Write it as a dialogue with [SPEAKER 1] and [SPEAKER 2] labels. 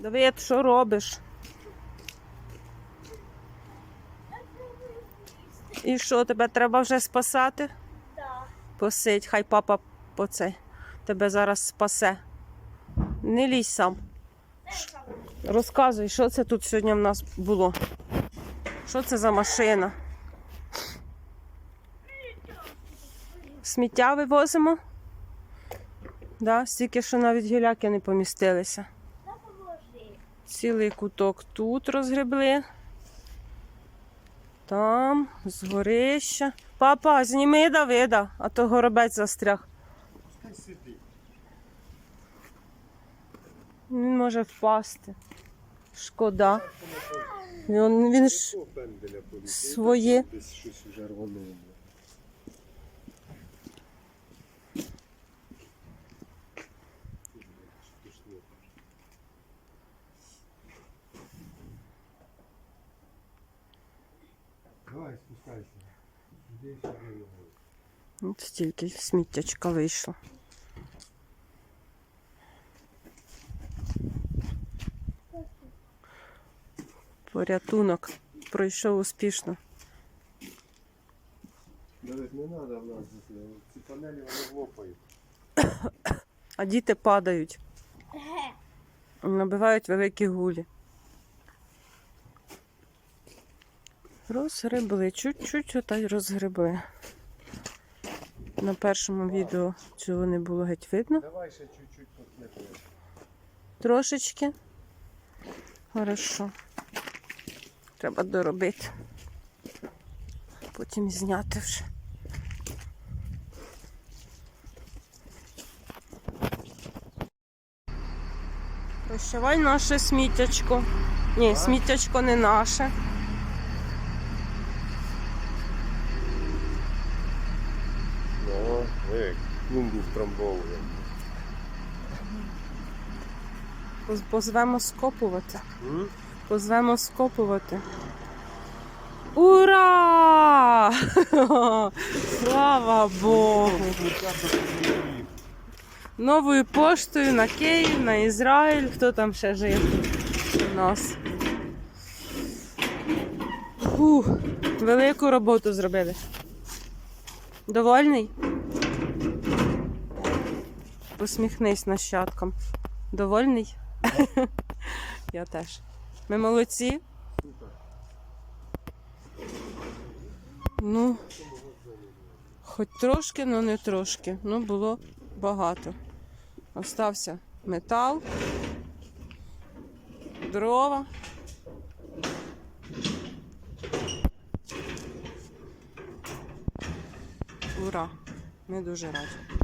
[SPEAKER 1] Давид, що робиш? І що, тебе треба вже спасати?
[SPEAKER 2] Так.
[SPEAKER 1] Посидь, хай папа по цей тебе зараз спасе. Не лізь сам. Розказуй, що це тут сьогодні в нас було? Що це за машина? Сміття вивозимо? Да, стільки, що навіть гіляки не помістилися. Цілий куток тут розгребли. Там, з горища. Папа, зніми Давида, а то горобець застряг. Він може впасти. Шкода. Він, він ж своє. От стільки сміттячка вийшло. Порятунок пройшов успішно.
[SPEAKER 3] Навіть не треба в нас. Ці панелі вони лопають.
[SPEAKER 1] А діти падають, набивають великі гулі. Розгребли, чуть-чуть ота й розгребли. На першому відео цього не було геть видно.
[SPEAKER 3] Давай ще чуть-чуть посмикнемо.
[SPEAKER 1] Трошечки. Хорошо. Треба доробити. Потім зняти вже. Прощавай наше сміттячко. Ні, сміттячко не наше.
[SPEAKER 3] Ну, як клумбу втрамбовує.
[SPEAKER 1] Поз- Позвемо скопувати.
[SPEAKER 3] М?
[SPEAKER 1] Позвемо скопувати. Ура! Слава Богу! Новою поштою на Київ, на Ізраїль. Хто там ще жив у нас? Фух, велику роботу зробили. Довольний? Посміхнись нащадкам. Довольний? Я теж. Ми молодці. Ну, хоч трошки, але не трошки. Ну, було багато. Остався метал, дрова. Ура! Ми дуже раді.